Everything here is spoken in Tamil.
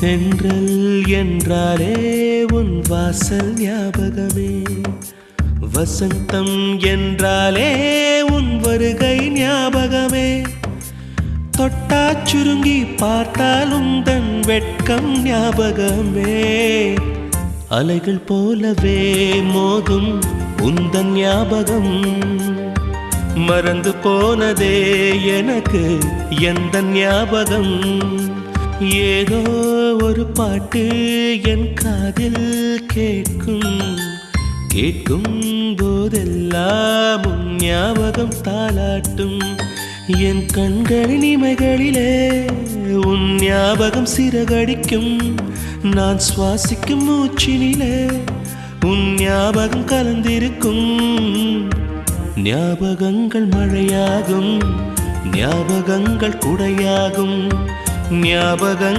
தென்றல் என்றாலே உன் வாசல் ஞாபகமே. வசந்தம் என்றாலே உன் வருகை ஞாபகமே. தொட்டா சுருங்கி பார்த்தாலும் தன் வெட்கம் ஞாபகமே. அலைகள் போலவே மோதும் உந்தன் ஞாபகம். மறந்து போனதே எனக்கு எந்த ஞாபகம்? ஏதோ ஒரு பாட்டு என் காதில் கேட்கும். கேட்கும் போதெல்லாம் ஞாபகம் தாளாட்டும். என் கண்களின் இமைகளிலே உன் ஞாபகம் சிறகடிக்கும். நான் சுவாசிக்கும் மூச்சினிலே உன் ஞாபகம் கலந்திருக்கும். ஞாபகங்கள் மழையாகும் ஞாபகங்கள் குடையாகும். ஞாபகங்கள்